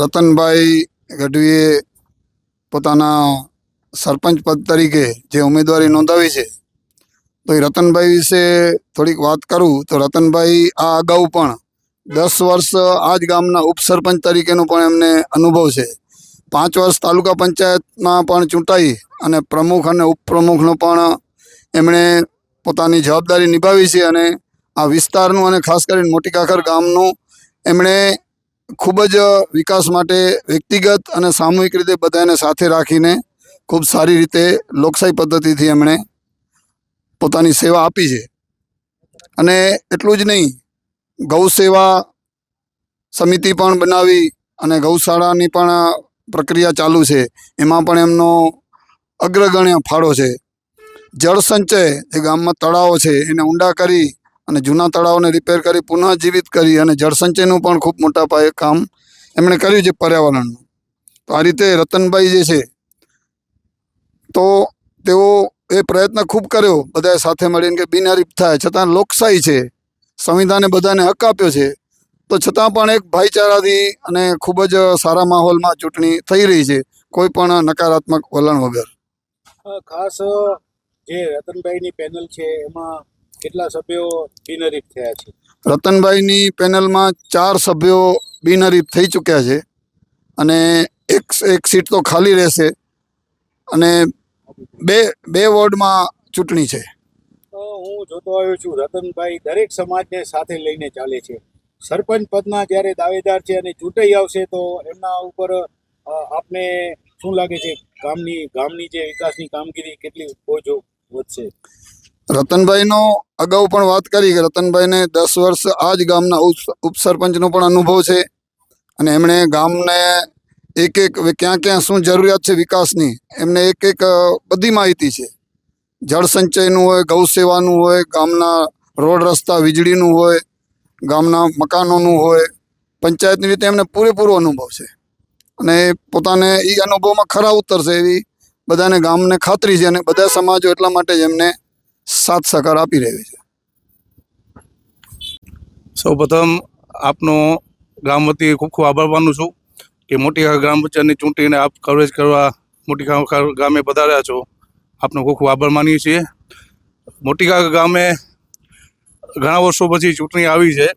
રતનભાઈ ગઢવીએ પોતાના સરપંચ પદ તરીકે જે ઉમેદવારી નોંધાવી છે, તો એ રતનભાઈ વિશે થોડીક વાત કરું. તો રતનભાઈ આ અગાઉ પણ દસ વર્ષ આ જ ગામના ઉપસરપંચ તરીકેનો પણ એમને અનુભવ છે. પાંચ વર્ષ તાલુકા પંચાયતમાં પણ ચૂંટાઈ અને પ્રમુખ અને ઉપપ્રમુખનો પણ એમણે પોતાની જવાબદારી નિભાવી છે અને આ વિસ્તારનું અને ખાસ કરીને મોટી કાકર ગામનું એમણે ખૂબ જ વિકાસ માટે વ્યક્તિગત અને સામૂહિક રીતે બધાને સાથે રાખીને ખૂબ સારી રીતે લોકશાહી પદ્ધતિથી એમણે પોતાની સેવા આપી છે. અને એટલું જ નહીં, ગૌ સેવા સમિતિ પણ બનાવી અને ગૌશાળાની પણ પ્રક્રિયા ચાલુ છે. એમાં પણ એમનો અગ્રગણ્ય ફાળો છે. જળ સંચય જે ગામમાં તળાવો છે એને ઊંડા કરી અને જૂના તળાવને રિપેર કરી પુનઃજીવિત કરી અને જળસંચયનું પણ ખૂબ મોટા પાયે કામ એમણે કર્યું છે પર્યાવરણનું. તો આ રીતે રતનભાઈ જે છે, તો તેઓ એ પ્રયત્ન ખૂબ કર્યો. બધાએ સાથે મળીને કે બિનહરીફ થાય. છતાં લોકશાહી છે. સંવિધાને બધાને હક આપ્યો છે. તો છતાં પણ એક ભાઈચારાથી અને ખૂબ જ સારા માહોલમાં ચૂંટણી થઈ રહી છે. કોઈ પણ નકારાત્મક વલણ વગર. ખાસ જે રતનભાઈની પેનલ છે, એમાં કેટલા સભ્યો બિનહરીફ થયા છે? રતનભાઈની પેનલમાં ચાર સભ્યો બિનહરીફ થઈ ચૂક્યા છે અને એક એક સીટ તો ખાલી રહેશે અને બે બે વોર્ડમાં ચૂંટણી છે. તો હું જોતો આવ્યો છું રતનભાઈ દરેક સમાજને સાથે લઈને ચાલે છે. સરપંચ પદના જ્યારે દાવેદાર છે અને ચૂંટાઈ આવશે તો એમના ઉપર આપને શું લાગે છે? ગામની ગામની જે વિકાસની કામગીરી કેટલી બોજો વધશે? રતનભાઈનો અગાઉ પણ વાત કરી કે રતનભાઈને દસ વર્ષ આ જ ગામના ઉપ- ઉપસરપંચનો પણ અનુભવ છે. અને એમણે ગામને એક એક ક્યાં ક્યાં શું જરૂરિયાત છે વિકાસની, એમને એક એક બધી માહિતી છે. જળ સંચયનું હોય, ગૌ સેવાનું હોય, ગામના રોડ રસ્તા વીજળીનું હોય, ગામના મકાનોનું હોય, પંચાયતની રીતે એમને પૂરેપૂરો અનુભવ છે. અને પોતાને એ અનુભવમાં ખરા ઉતરશે એવી બધાને ગામને ખાતરી છે અને બધા સમાજો એટલા માટે જ એમને સાથ સહકાર આપી રહ્યું છે. સૌપ્રથમ આપનો ગામ વતી ખૂબ ખૂબ આભાર માનું છું કે મોટી ગ્રામ પંચાયતની ચૂંટણીને આપ કવરેજ કરવા મોટી ગામે પધાર્યા છો. આપનો ખૂબ ખૂબ આભાર માનીએ છીએ. મોટી ગામે ઘણા વર્ષો પછી ચૂંટણી આવી છે.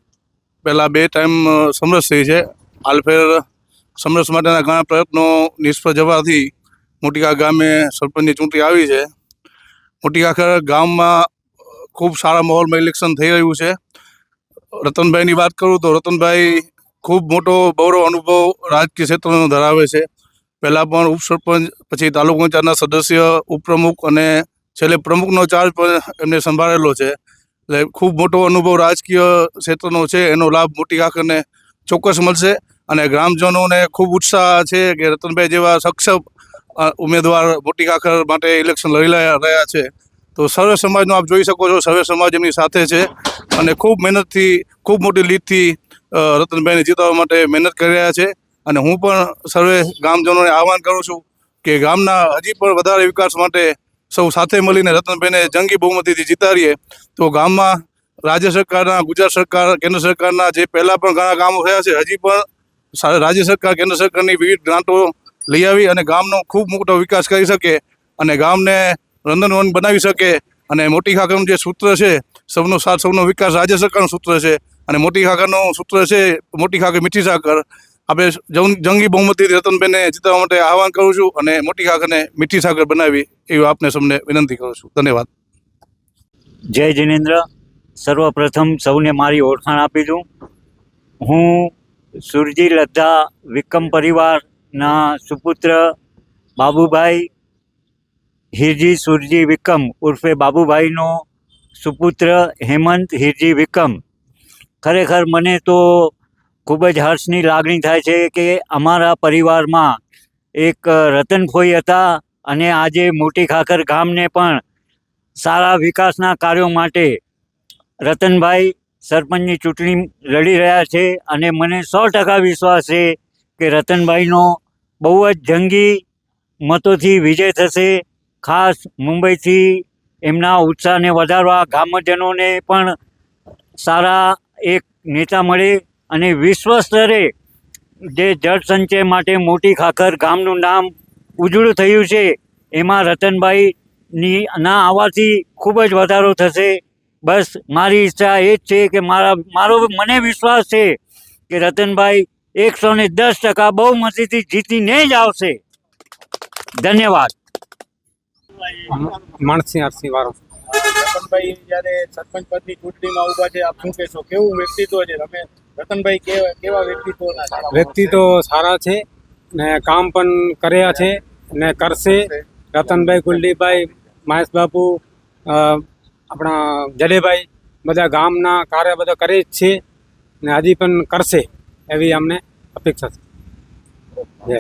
પહેલાં બે ટાઈમ સમરસ થઈ છે. હાલ ફેર સમરસ માટેના ઘણા પ્રયત્નો નિષ્ફળ જવાથી મોટી ગામે સરપંચની ચૂંટણી આવી છે. મોટી આખર ગામમાં ખૂબ સારા માહોલમાં ઇલેક્શન થઈ રહ્યું છે. રતનભાઈની વાત કરું તો રતનભાઈ ખૂબ મોટો બહોળો અનુભવ રાજકીય ક્ષેત્રનો ધરાવે છે. પહેલાં પણ ઉપસરપંચ પછી તાલુકા પંચાયતના સદસ્ય, ઉપપ્રમુખ અને છેલ્લે પ્રમુખનો ચાર્જ પણ એમને સંભાળેલો છે. એટલે ખૂબ મોટો અનુભવ રાજકીય ક્ષેત્રનો છે, એનો લાભ મોટી આખરને ચોક્કસ મળશે. અને ગ્રામજનોને ખૂબ ઉત્સાહ છે કે રતનભાઈ જેવા સક્ષમ ઉમેદવાર મોટી કાકર માટે ઇલેક્શન લડી રહ્યા છે. તો સર્વે સમાજનો આપ જોઈ શકો છો, સર્વે સમાજ એમની સાથે છે અને ખૂબ મહેનતથી, ખૂબ મોટી લીડથી રતનભાઈને જીતવા માટે મહેનત કરી રહ્યા છે. અને હું પણ સર્વે ગામજનોને આહવાન કરું છું કે ગામના હજી પણ વધારે વિકાસ માટે સૌ સાથે મળીને રતનભાઈને જંગી બહુમતીથી જીતાડીએ. તો ગામમાં રાજ્ય સરકારના, ગુજરાત સરકાર, કેન્દ્ર સરકારના જે પહેલાં પણ ઘણા કામો થયા છે, હજી પણ રાજ્ય સરકાર, કેન્દ્ર સરકારની વિવિધ ગ્રાન્ટો લઈ આવી અને ગામનો ખૂબ મોટો વિકાસ કરી શકે અને ગામને રંધનવન બનાવી શકે અને મોટી ખાખરનું જે સૂત્ર છે, સૌનો સાથ, સૌનો વિકાસ રાજ્ય સરકારનું સૂત્ર છે અને મોટી ખાકરનું સૂત્ર છે, મોટી ખાકર મીઠી સાકર આપણે જંગ- બહુમતી રતનભાઈને જીતવા માટે આહવાન કરું છું અને મોટી ખાકરને મીઠી સાકર બનાવી એવી આપને સૌને વિનંતી કરું છું. ધન્યવાદ. જય જિનેન્દ્ર. સર્વપ્રથમ સૌને મારી ઓળખાણ આપી દઉં. હું સુરજી લદ્ધા વિક્રમ પરિવારના સુપુત્ર બાબુભાઈ હિરજી સુરજી વિકમ ઉર્ફે બાબુભાઈનો સુપુત્ર હેમંત હિરજી વિકમ ખરેખર મને તો ખૂબ જ હર્ષની લાગણી થાય છે કે અમારા પરિવારમાં એક રતનફોઈ હતા અને આજે મોટી ખાખર ગામને પણ સારા વિકાસના કાર્યો માટે રતનભાઈ સરપંચની ચૂંટણી લડી રહ્યા છે અને મને સો ટકા વિશ્વાસ છે કે રતનભાઈનો બહુ જ જંગી મતોથી વિજય થશે. ખાસ મુંબઈથી એમના ઉત્સાહને વધારવા ગામજનોને પણ સારા એક નેતા મળે અને વિશ્વ સ્તરે જે જળ સંચય માટે મોટી ખાખર ગામનું નામ ઉજળું થયું છે, એમાં રતનભાઈની ના આવવાથી ખૂબ જ વધારો થશે. બસ મારી ઈચ્છા એ જ છે કે મારા, મારો મને વિશ્વાસ છે કે રતનભાઈ એકસો ને દસ ટકા બહુમતીથી જીતીને જ આવશે. ધન્યવાદ. માણસી આરસી વારો. રતનભાઈ જ્યારે સરપંચ પદની ચૂંટણીમાં ઊભા છે આપ શું કહેશો? કેવું વ્યક્તિત્વ છે? તમે રતનભાઈ કેવા કેવા વ્યક્તિત્વના વ્યક્તિત્વ સારા છે ને કામ પણ કર્યા છે ને કરશે. રતનભાઈ કુલદીપભાઈ મહેશ બાપુ અ, આપણા જડેભાઈ બધા ગામના કાર્ય બધા કરે જ છે ને હજી પણ કરશે. એવી અમને અપેક્ષા છે.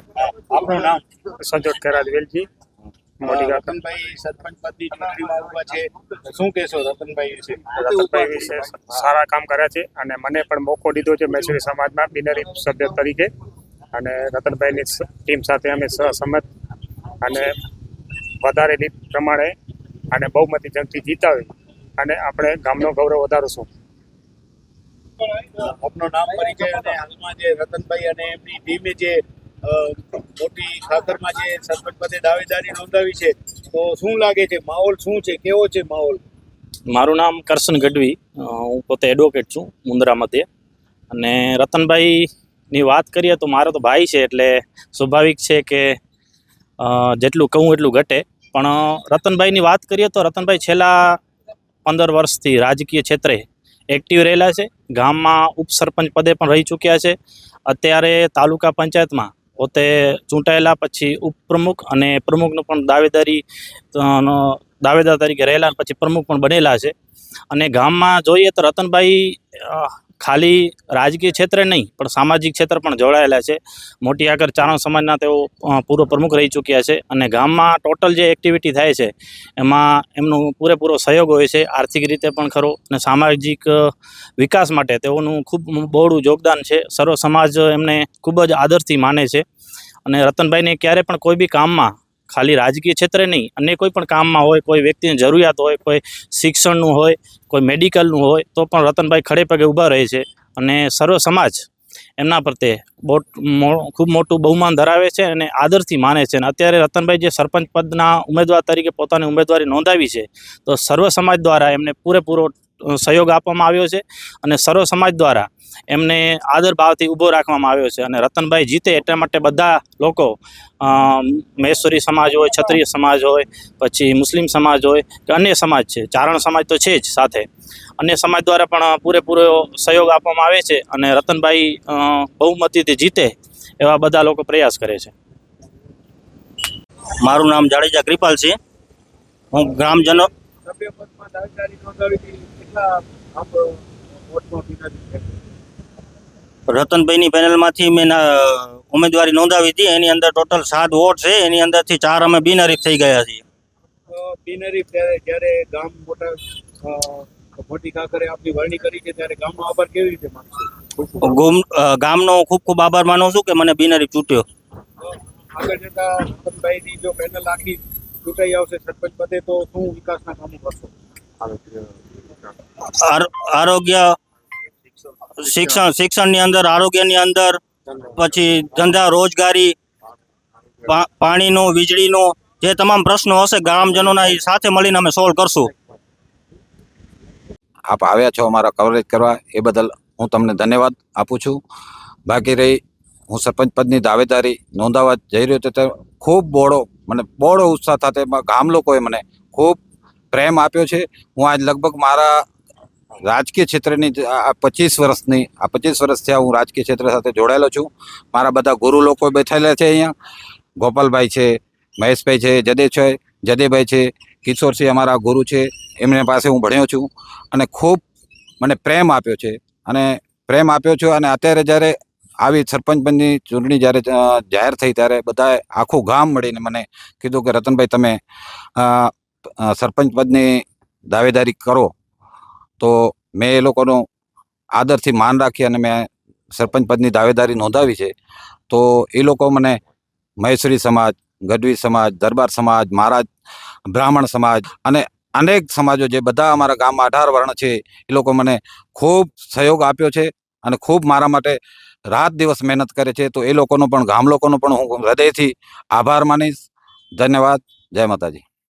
આપણું નામ? સંજોત કરાજ વેલજી. રતનભાઈ સરપંચ પદની ચૂંટણીમાં ઊભા છે. શું કહેશો રતનભાઈ વિશે? રતનભાઈ વિશે સારા કામ કર્યા છે અને મને પણ મોકો દીધો છે મૈસુરી સમાજમાં બિનરી સભ્ય તરીકે. અને રતનભાઈની ટીમ સાથે અમે સહસંમત અને વધારે રીત પ્રમાણે અને બહુમતી જંગથી જીતાવી. અને આપણે ગામનો ગૌરવ વધારીશું. આપનું નામ પરિચય અને હાલમાં જે રતનભાઈ અને એમની ટીમે જે મોટી ખાતરમાં જે સરપંચ પદે દાવેદારી નોંધાવી છે, તો શું લાગે છે? માહોલ શું છે? કેવો છે માહોલ? મારું નામ કરશન ગઢવી. હું પોતે એડવોકેટ છું મુંદ્રા મધ્ય. અને રતનભાઈની વાત કરીએ તો મારો તો ભાઈ છે એટલે સ્વાભાવિક છે કે જેટલું કહું એટલું ઘટે. પણ રતનભાઈની વાત કરીએ તો રતનભાઈ છેલ્લા પંદર વર્ષથી રાજકીય ક્ષેત્રે એક્ટિવ રહેલા છે. ગામમાં ઉપસરપંચ પદે પણ રહી ચૂક્યા છે. અત્યારે તાલુકા પંચાયતમાં પોતે ચૂંટાયેલા, પછી ઉપપ્રમુખ અને પ્રમુખનું પણ દાવેદારી દાવેદાર તરીકે રહેલા પછી પ્રમુખ પણ બનેલા છે. અને ગામમાં જોઈએ તો રતનભાઈ ખાલી રાજકીય ક્ષેત્રે નહીં, પણ સામાજિક ક્ષેત્ર પણ જોડાયેલા છે. મોટી આગળ ચારણ સમાજના તેઓ પૂર્વ પ્રમુખ રહી ચૂક્યા છે અને ગામમાં ટોટલ જે એક્ટિવિટી થાય છે, એમાં એમનો પૂરેપૂરો સહયોગ હોય છે, આર્થિક રીતે પણ ખરો અને સામાજિક વિકાસ માટે તેઓનું ખૂબ બહોળું યોગદાન છે. સર્વ સમાજ એમને ખૂબ જ આદરથી માને છે અને રતનભાઈને ક્યારે પણ કોઈ બી કામમાં ખાલી રાજકીય ક્ષેત્રે નહીં, અન્ય કોઈ પણ કામમાં હોય, કોઈ વ્યક્તિની જરૂરિયાત હોય, કોઈ શિક્ષણનું હોય, કોઈ મેડિકલનું હોય, તો પણ રતનભાઈ ખડે પગે ઊભા રહે છે અને સર્વ સમાજ એમના પ્રત્યે બહુ ખૂબ મોટું બહુમાન ધરાવે છે અને આદરથી માને છે. અને અત્યારે રતનભાઈ જે સરપંચ પદના ઉમેદવાર તરીકે પોતાની ઉમેદવારી નોંધાવી છે, તો સર્વ સમાજ દ્વારા એમને પૂરેપૂરો સહયોગ આપવામાં આવ્યો છે અને સર્વ સમાજ દ્વારા એમને આદર ભાવથી ઊભો રાખવામાં આવ્યો છે અને રતનભાઈ જીતે એટલા માટે બધા લોકો મહેશ્વરી સમાજ હોય, ક્ષત્રિય સમાજ હોય, પછી મુસ્લિમ સમાજ હોય કે અન્ય સમાજ છે, ચારણ સમાજ તો છે જ સાથે. અન્ય સમાજ દ્વારા પણ પૂરેપૂરો સહયોગ આપવામાં આવે છે અને રતનભાઈ બહુમતીથી જીતે એવા બધા લોકો પ્રયાસ કરે છે. મારું નામ જાડેજા કૃપાલ છે. હું ગ્રામજનો રતનભાઈની પેનલમાંથી મેં ઉમેદવારી નોંધાવી હતી. એની અંદર ટોટલ સાત વોટ છે. એની અંદરથી ચાર અમે બિનહરીફ થઈ ગયા છીએ. બિનહરીફ જ્યારે ગામ મોટા મોટી કાકરે આપની વરણી કરી છે ત્યારે ગામનો આભાર કેવી રીતે માનશો? ગામનો ખૂબ ખૂબ આભાર માનું છું કે મને બિનહરીફ ચૂંટ્યો. આગળ જતા રતનભાઈની જો પેનલ આખી ચૂંટાઈ આવશે સરપંચ પદે તો શું વિકાસના કામો કરશો? આરોગ્ય શિક્ષણ, શિક્ષણની અંદર, આરોગ્યની અંદર, પછી ધંધા, રોજગારી પાણીનો, વીજળીનો, જે તમામ પ્રશ્નો હશે ગ્રામજનોના એ સાથે મળીને અમે સોલ્વ કરશું. આપ આવ્યા છો અમારા કવરેજ કરવા, એ બદલ હું તમને ધન્યવાદ આપું છું. બાકી રહી, હું સરપંચ પદની દાવેદારી નોંધાવવા જઈ રહ્યો હતો ખૂબ બોળો, મને બોડો ઉત્સાહ સાથે ગામ લોકોએ મને ખૂબ પ્રેમ આપ્યો છે. હું આજ લગભગ મારા રાજકીય ક્ષેત્રની આ પચીસ વર્ષની, આ પચીસ વર્ષથી હું રાજકીય ક્ષેત્ર સાથે જોડાયેલો છું. મારા બધા ગુરુ લોકો બેઠેલા છે અહીંયા. ગોપાલભાઈ છે, મહેશભાઈ છે જદે છે, જદેભાઈ છે કિશોરસિંહ અમારા ગુરુ છે. એમની પાસે હું ભણ્યો છું અને ખૂબ મને પ્રેમ આપ્યો છે. અને પ્રેમ આપ્યો છે અને અત્યારે જ્યારે આવી સરપંચ પંચની ચૂંટણી જ્યારે જાહેર થઈ ત્યારે બધાએ આખું ગામ મળીને મને કીધું કે રતનભાઈ તમે સરપંચ પદની દાવેદારી કરો, તો મેં એ લોકોનું આદરથી માન રાખી અને મેં સરપંચ પદની દાવેદારી નોંધાવી છે. તો એ લોકો મને મહેશ્વરી સમાજ, ગઢવી સમાજ, દરબાર સમાજ, મહારાજ, બ્રાહ્મણ સમાજ અને અનેક સમાજો જે બધા અમારા ગામમાં અઢાર વર્ણ છે, એ લોકો મને ખૂબ સહયોગ આપ્યો છે અને ખૂબ મારા માટે રાત દિવસ મહેનત કરે છે. તો એ લોકોનો પણ, ગામ લોકોનો પણ હું હૃદયથી આભાર માનીશ. ધન્યવાદ. જય માતાજી.